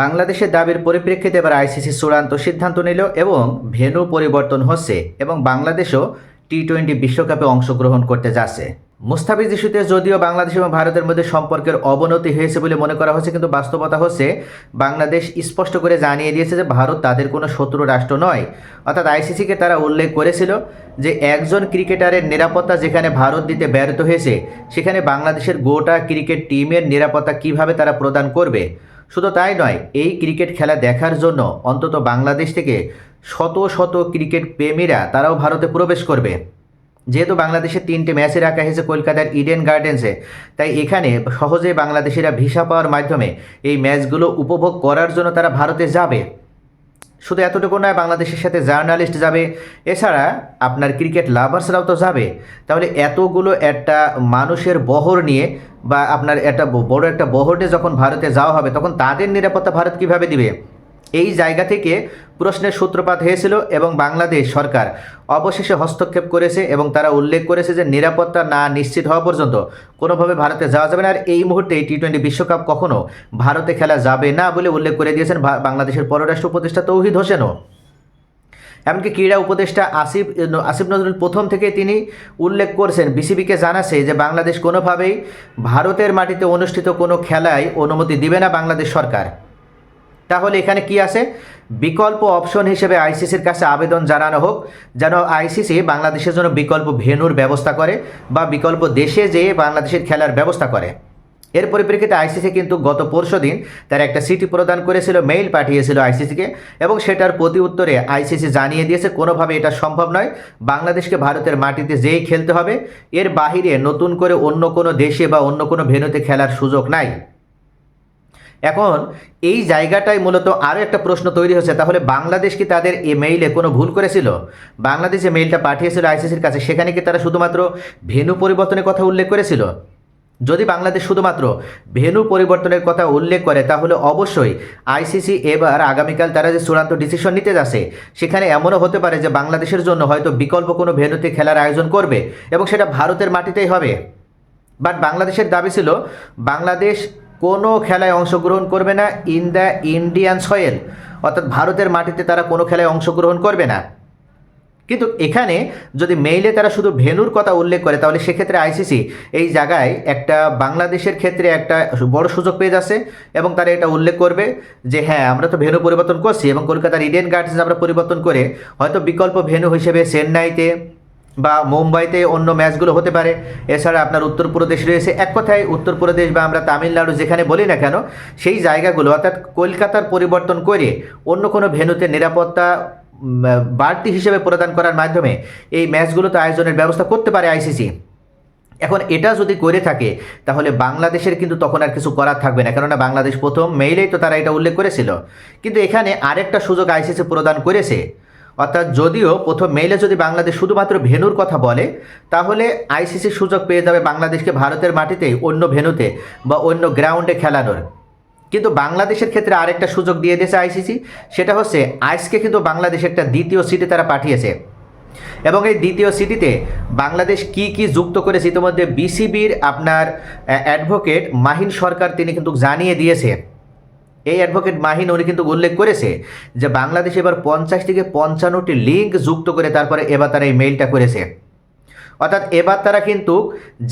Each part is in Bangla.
বাংলাদেশের দাবির পরিপ্রেক্ষিতে এবার আইসিসি চূড়ান্ত সিদ্ধান্ত নিল এবং ভেন্যু পরিবর্তন হচ্ছে এবং বাংলাদেশও টি টোয়েন্টি বিশ্বকাপে অংশগ্রহণ করতে যাচ্ছে। মুস্তাফিজ ইস্যুতে যদিও বাংলাদেশ এবং ভারতের মধ্যে সম্পর্কের অবনতি হয়েছে বলে মনে করা হচ্ছে, কিন্তু বাস্তবতা হচ্ছে বাংলাদেশ স্পষ্ট করে জানিয়ে দিয়েছে যে ভারত তাদের কোনো শত্রু রাষ্ট্র নয়। অর্থাৎ আইসিসিকে তারা উল্লেখ করেছিল যে একজন ক্রিকেটারের নিরাপত্তা যেখানে ভারত দিতে ব্যর্থ হয়েছে, সেখানে বাংলাদেশের গোটা ক্রিকেট টিমের নিরাপত্তা কীভাবে তারা প্রদান করবে। শুধু তাই নয়, এই ক্রিকেট খেলা দেখার জন্য অন্তত বাংলাদেশ থেকে শত শত ক্রিকেট প্রেমীরা তারাও ভারতে প্রবেশ করবে। যেহেতু বাংলাদেশে তিনটে ম্যাচে রাখা হয়েছে কলকাতার ইডেন গার্ডেন্সে তাই এখানে সহজে বাংলাদেশিরা ভিসা পাওয়ার মাধ্যমে এই ম্যাচগুলো উপভোগ করার জন্য তারা ভারতে যাবে। শুধু এতটুকু নয়, বাংলাদেশের সাথে জার্নালিস্ট যাবে। এছাড়া আপনার ক্রিকেট লাভার্সরাও তো যাবে। তাহলে এতগুলো একটা মানুষের বহর নিয়ে বা আপনার একটা বড় একটা বহরে যখন ভারতে যাওয়া হবে, তখন তাদের নিরাপত্তা ভারত কীভাবে দিবে? এই জায়গা থেকে প্রশ্নের সূত্রপাত হয়েছিল এবং বাংলাদেশ সরকার অবশেষে হস্তক্ষেপ করেছে এবং তারা উল্লেখ করেছে যে নিরাপত্তা না নিশ্চিত হওয়া পর্যন্ত কোনোভাবে ভারতে যাওয়া যাবে না। আর এই মুহূর্তে টি টোয়েন্টি বিশ্বকাপ কখনো ভারতে খেলা যাবে না বলে উল্লেখ করে দিয়েছেন বাংলাদেশের পররাষ্ট্র উপদেষ্টা তৌহিদ হোসেনও। এমনকি ক্রীড়া উপদেষ্টা আসিফ আসিফ নজরুল প্রথম থেকে তিনি উল্লেখ করছেন, বিসিবিকে জানাচ্ছে যে বাংলাদেশ কোনোভাবেই ভারতের মাটিতে অনুষ্ঠিত কোনো খেলায় অনুমতি দিবে না বাংলাদেশ সরকার। তাহলে এখানে কি আছে? বিকল্প অপশন হিসেবে আইসিসির কাছে আবেদন জানানো হোক, যেন আইসিসি বাংলাদেশের জন্য বিকল্প ভেনুর ব্যবস্থা করে বা বিকল্প দেশে যেয়ে বাংলাদেশের খেলার ব্যবস্থা করে। এর পরিপ্রেক্ষিতে আইসিসি কিন্তু গত পরশু দিন তার একটা সিটি প্রদান করেছিল, মেইল পাঠিয়েছিল আইসিসিকে এবং সেটার প্রতি উত্তরে আইসিসি জানিয়ে দিয়েছে, কোনোভাবে এটা সম্ভব নয়। বাংলাদেশকে ভারতের মাটিতে যেই খেলতে হবে, এর বাহিরে নতুন করে অন্য কোনো দেশে বা অন্য কোনো ভেন্যুতে খেলার সুযোগ নাই। এখন এই জায়গাটাই মূলত আরও একটা প্রশ্ন তৈরি হচ্ছে। তাহলে বাংলাদেশ কি তাদের এ মেইলে কোনো ভুল করেছিল? বাংলাদেশ মেইলটা পাঠিয়েছিল আইসিসির কাছে। সেখানে কি তারা শুধুমাত্র ভেন্যু পরিবর্তনের কথা উল্লেখ করেছিল? যদি বাংলাদেশ শুধুমাত্র ভেন্যু পরিবর্তনের কথা উল্লেখ করে, তাহলে অবশ্যই আইসিসি এবার আগামীকাল তারা যে চূড়ান্ত ডিসিশন নিতে যাচ্ছে, সেখানে এমনও হতে পারে যে বাংলাদেশের জন্য হয়তো বিকল্প কোনো ভেন্যুতে খেলার আয়োজন করবে এবং সেটা ভারতের মাটিতেই হবে। বাট বাংলাদেশের দাবি ছিল, বাংলাদেশ কোনো খেলায় অংশগ্রহণ করবে না ইন দ্য ইন্ডিয়ান সয়েল। অর্থাৎ ভারতের মাটিতে তারা কোনো খেলায় অংশগ্রহণ করবে না। কিন্তু এখানে যদি মেইলে তারা শুধু ভেনুর কথা উল্লেখ করে, তাহলে সেক্ষেত্রে আইসিসি এই জায়গায় একটা বাংলাদেশের ক্ষেত্রে একটা বড় সুযোগ পেয়ে যাচ্ছে এবং তারা এটা উল্লেখ করবে যে হ্যাঁ আমরা তো ভেনু পরিবর্তন করছি এবং কলকাতার ইডেন গার্ডেন্স আমরা পরিবর্তন করে হয়তো বিকল্প ভেনু হিসেবে চেন্নাইতে বা মুম্বাইতে অন্য ম্যাচগুলো হতে পারে। এছাড়া আপনার উত্তরপ্রদেশ রয়েছে। এক কথায় উত্তরপ্রদেশ বা আমরা তামিলনাড়ু যেখানে বলি না কেন, সেই জায়গাগুলো অর্থাৎ কলকাতার পরিবর্তন করে অন্য কোনো ভেন্যুতে নিরাপত্তা বাড়তি হিসেবে প্রদান করার মাধ্যমে এই ম্যাচগুলোতে আয়োজনের ব্যবস্থা করতে পারে আইসিসি। এখন এটা যদি করে থাকে, তাহলে বাংলাদেশের কিন্তু তখন আর কিছু করার থাকবে না। কেননা বাংলাদেশ প্রথম মেইলেই তো তারা এটা উল্লেখ করেছিল। কিন্তু এখানে আরেকটা সুযোগ আইসিসি প্রদান করেছে। অর্থাৎ যদিও প্রথম মেইলে যদি বাংলাদেশ শুধুমাত্র ভেনুর কথা বলে, তাহলে আইসিসি সুযোগ পেয়ে যাবে বাংলাদেশকে ভারতের মাটিতেই অন্য ভেনুতে বা অন্য গ্রাউন্ডে খেলানোর। কিন্তু বাংলাদেশের ক্ষেত্রে আরেকটা সুযোগ দিয়ে দিয়েছে আইসিসি সেটা হচ্ছে আইসকে কিন্তু বাংলাদেশ একটা দ্বিতীয় সিটে তারা পাঠিয়েছে। এবং এই দ্বিতীয় সিটিতে বাংলাদেশ কি কি যুক্ত করেছে ইতিমধ্যে বিসিবির আপনার অ্যাডভোকেট মাহিন সরকার তিনি কিন্তু জানিয়ে দিয়েছে। এই অ্যাডভোকেট মাহিন উনি কিন্তু উল্লেখ করেছে যে বাংলাদেশ এবার পঞ্চাশ থেকে পঞ্চান্নটি লিঙ্ক যুক্ত করে তারপরে এবার তারা এই মেইলটা করেছে। অর্থাৎ এবার তারা কিন্তু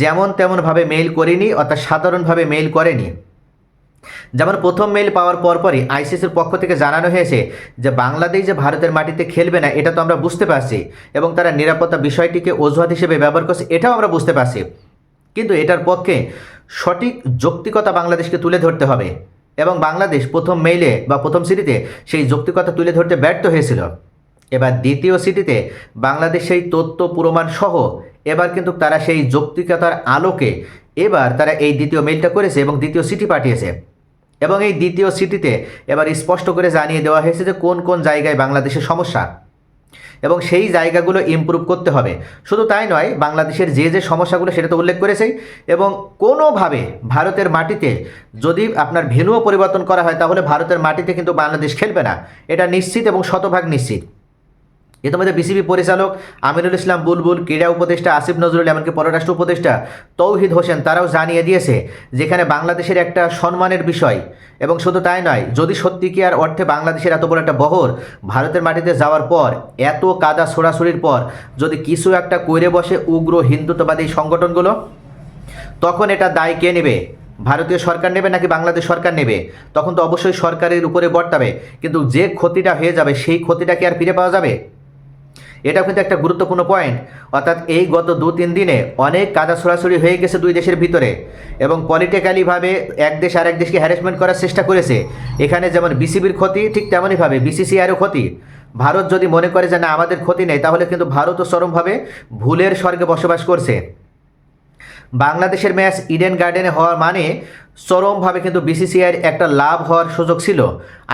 যেমন তেমনভাবে মেইল করেনি, অর্থাৎ সাধারণভাবে মেইল করেনি। যেমন প্রথম মেইল পাওয়ার পরপরই আইসিসির পক্ষ থেকে জানানো হয়েছে যে বাংলাদেশ যে ভারতের মাটিতে খেলবে না, এটা তো আমরা বুঝতে পারছি এবং তারা নিরাপত্তা বিষয়টিকে অজুহাত হিসেবে ব্যবহার করছে, এটাও আমরা বুঝতে পারছি। কিন্তু এটার পক্ষে সঠিক যৌক্তিকতা বাংলাদেশকে তুলে ধরতে হবে। এবং বাংলাদেশ প্রথম মেইলে বা প্রথম সিটিতে সেই যৌক্তিকতা তুলে ধরতে ব্যর্থ হয়েছিল। এবার দ্বিতীয় সিটিতে বাংলাদেশ সেই তথ্য প্রমাণ সহ এবার কিন্তু তারা সেই যৌক্তিকতার আলোকে এবার তারা এই দ্বিতীয় মেইলটা করেছে এবং দ্বিতীয় সিটি পাঠিয়েছে। এবং এই দ্বিতীয় সিটিতে এবার স্পষ্ট করে জানিয়ে দেওয়া হয়েছে যে কোন কোন জায়গায় বাংলাদেশের সমস্যা। এবং সেই জায়গাগুলো ইম্প্রুভ করতে হবে। শুধু তাই নয়, বাংলাদেশের যে যে সমস্যাগুলো সেটা তো উল্লেখ করেছেই এবং কোনোভাবে ভারতের মাটিতে যদি আপনার ভেনুও পরিবর্তন করা হয়, তাহলে ভারতের মাটিতে কিন্তু বাংলাদেশ খেলবে না। এটা নিশ্চিত এবং শতভাগ নিশ্চিত। ইতিমধ্যে বিসিবি পরিচালক আমিনুল ইসলাম বুলবুল, ক্রীড়া উপদেষ্টা আসিফ নজরুল, এমনকি পররাষ্ট্র উপদেষ্টা তৌহিদ হোসেন, তারাও জানিয়ে দিয়েছে যেখানে বাংলাদেশের একটা সম্মানের বিষয়। এবং শুধু তাই নয়, যদি সত্যি কি আর অর্থে বাংলাদেশের এত বড় একটা বহর ভারতের মাটিতে যাওয়ার পর, এত কাদা ছোড়াছড়ির পর, যদি কিছু একটা কইরে বসে উগ্র হিন্দুত্ববাদী সংগঠনগুলো, তখন এটা দায় কে নেবে? ভারতীয় সরকার নেবে নাকি বাংলাদেশ সরকার নেবে? তখন তো অবশ্যই সরকারের উপরে বর্তাবে। কিন্তু যে ক্ষতিটা হয়ে যাবে, সেই ক্ষতিটা কি আর ফিরে পাওয়া যাবে? এটাও কিন্তু একটা গুরুত্বপূর্ণ পয়েন্ট অর্থাৎ এই গত দু তিন দিনে অনেক কাদা সরাসরি হয়ে গেছে দুই দেশের ভিতরে এবং পলিটিক্যালিভাবে এক দেশ আর এক দেশকে হ্যারাসমেন্ট করার চেষ্টা করেছে। এখানে যেমন বিসিবির ক্ষতি, ঠিক তেমনইভাবে বিসিসিআইয়েরও ক্ষতি। ভারত যদি মনে করে যে না, আমাদের ক্ষতি নেই, তাহলে কিন্তু ভারতও চরমভাবে ভুলের স্বর্গে বসবাস করছে। বাংলাদেশের ম্যাচ ইডেন গার্ডেনে হওয়ার মানে চরমভাবে কিন্তু বিসিসিআইয়ের একটা লাভ হওয়ার সুযোগ ছিল,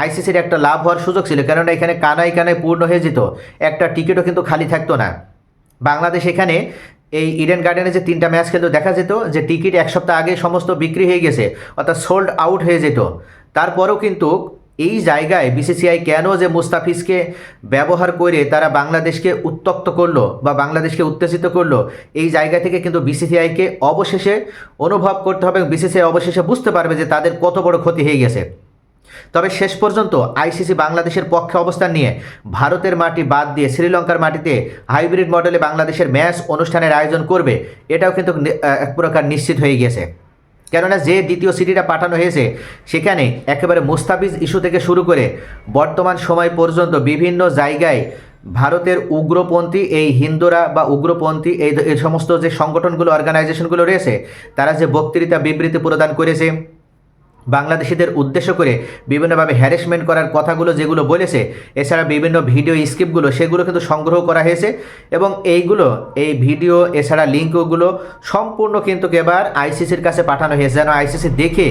আইসিসির একটা লাভ হওয়ার সুযোগ ছিল, কেননা এখানে কানায় কানায় পূর্ণ হয়ে যেত, একটা টিকিটও কিন্তু খালি থাকতো না। বাংলাদেশ এখানে এই ইডেন গার্ডেনে যে তিনটা ম্যাচ খেলতো দেখা যেত যে টিকিট এক সপ্তাহ আগে সমস্ত বিক্রি হয়ে গেছে, অর্থাৎ সোল্ড আউট হয়ে যেত। তারপরেও কিন্তু এই জায়গায় বিসিসিআই কেন যে মুস্তাফিজকে ব্যবহার করে তারা বাংলাদেশকে উত্তক্ত করল বা বাংলাদেশকে উত্তেজিত করল, এই জায়গা থেকে কিন্তু বিসিসিআইকে অবশেষে অনুভব করতে হবে বিসিসিআই অবশেষে বুঝতে পারবে যে তাদের কত বড় ক্ষতি হয়ে গেছে। তবে শেষ পর্যন্ত আইসিসি বাংলাদেশের পক্ষে অবস্থান নিয়ে ভারতের মাটি বাদ দিয়ে শ্রীলঙ্কার মাটিতে হাইব্রিড মডেলে বাংলাদেশের ম্যাচ অনুষ্ঠানের আয়োজন করবে, এটাও কিন্তু এক প্রকার নিশ্চিত হয়ে গেছে। কেননা যে দ্বিতীয় সিটিটা পাঠানো হয়েছে, সেখানে একেবারে মুস্তাফিজ ইস্যু থেকে শুরু করে বর্তমান সময় পর্যন্ত বিভিন্ন জায়গায় ভারতের উগ্রপন্থী, এই হিন্দুরা বা উগ্রপন্থী, এই সমস্ত যে সংগঠনগুলো অর্গানাইজেশনগুলো রয়েছে, তারা যে বক্তৃতা বিবৃতি প্রদান করেছে বাংলাদেশিদের উদ্দেশ্য করে বিভিন্নভাবে হ্যারাসমেন্ট করার কথাগুলো যেগুলো বলেছে, এছাড়া বিভিন্ন ভিডিও স্ক্রিপ্টগুলো সেগুলো কিন্তু সংগ্রহ করা হয়েছে এবং এইগুলো, এই ভিডিও, এছাড়া লিঙ্কগুলো সম্পূর্ণ কিন্তু এবার আইসিসির কাছে পাঠানো হয়েছে। যেন আইসিসি দেখে,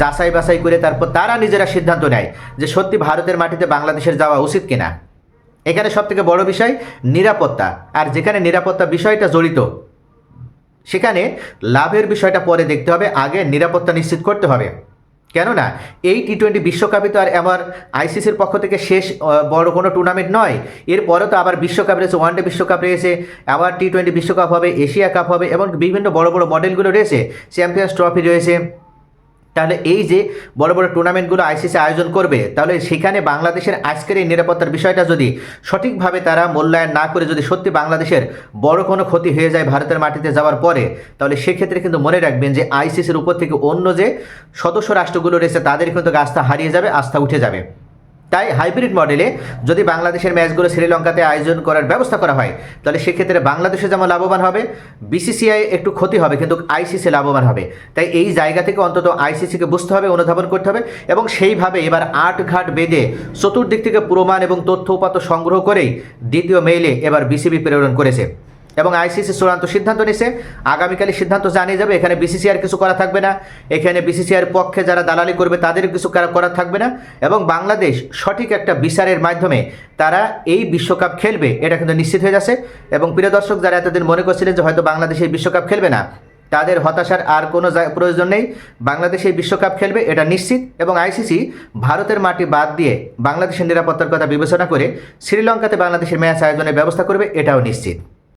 যাচাই বাছাই করে তারপর তারা নিজেরা সিদ্ধান্ত নেয় যে সত্যি ভারতের মাটিতে বাংলাদেশের যাওয়া উচিত কিনা। এখানে সবথেকে বড় বিষয়, নিরাপত্তা। আর যেখানে নিরাপত্তা বিষয়টা জড়িত, সেখানে লাভের বিষয়টা পরে দেখতে হবে। আগে নিরাপত্তা নিশ্চিত করতে হবে। কেননা এই টি টোয়েন্টি বিশ্বকাপে তো আর আমার আইসিসির পক্ষ থেকে শেষ বড় কোনো টুর্নামেন্ট নয়। এরপরে তো আবার বিশ্বকাপ রয়েছে ওয়ান ডে বিশ্বকাপ রয়েছে, আবার টি টোয়েন্টি বিশ্বকাপ হবে এশিয়া কাপ হবে, এবং বিভিন্ন বড় বড় মডেলগুলো রয়েছে। চ্যাম্পিয়ন্স ট্রফি রয়েছে তাহলে এই যে বড় বড় টুর্নামেন্টগুলো আইসিসি আয়োজন করবে, তাহলে সেখানে বাংলাদেশের আজকের এই নিরাপত্তার বিষয়টা যদি সঠিকভাবে তারা মূল্যায়ন না করে যদি সত্যি বাংলাদেশের বড় কোনো ক্ষতি হয়ে যায় ভারতের মাটিতে যাওয়ার পরে, তাহলে সেক্ষেত্রে কিন্তু মনে রাখবেন যে আইসিসির উপর থেকে অন্য যে সদস্য রাষ্ট্রগুলো রয়েছে তাদের কিন্তু আস্থা হারিয়ে যাবে, আস্থা উঠে যাবে। তাই হাইব্রিড মডেলে যদি বাংলাদেশের ম্যাচগুলো শ্রীলঙ্কাতে আয়োজন করার ব্যবস্থা করা হয়, তাহলে সেক্ষেত্রে বাংলাদেশে যেমন লাভবান হবে, বিসিসিআই একটু ক্ষতি হবে, কিন্তু আইসিসি লাভবান হবে। তাই এই জায়গা থেকে অন্তত আইসিসিকে বুঝতে হবে, অনুধাবন করতে হবে এবং সেইভাবে এবার আট ঘাট বেঁধে চতুর্দিক থেকে প্রমাণ এবং তথ্য উপাত্ত সংগ্রহ করেই দ্বিতীয় মেইলে এবার বিসিবি প্রেরণ করেছে। এবং আইসিসি চূড়ান্ত সিদ্ধান্ত নিছে। আগামীকালই সিদ্ধান্ত জানিয়ে যাবে, এখানে বিসিসিআর কিছু করা থাকবে না। এখানে বিসিসিআর পক্ষে যারা দালালি করবে, তাদের কিছু করা- থাকবে না। এবং বাংলাদেশ সঠিক একটা বিচারের মাধ্যমে তারা এই বিশ্বকাপ খেলবে, এটা কিন্তু নিশ্চিত হয়ে যাচ্ছে। এবং প্রিয় দর্শক, যারা এতদিন মনে করছিলেন যে হয়তো বাংলাদেশ এই বিশ্বকাপ খেলবে না, তাদের হতাশার আর কোনো প্রয়োজন নেই। বাংলাদেশ এই বিশ্বকাপ খেলবে, এটা নিশ্চিত। এবং আইসিসি ভারতের মাটি বাদ দিয়ে বাংলাদেশের নিরাপত্তার কথা বিবেচনা করে শ্রীলঙ্কাতে বাংলাদেশের ম্যাচ আয়োজনের ব্যবস্থা করবে, এটাও নিশ্চিত।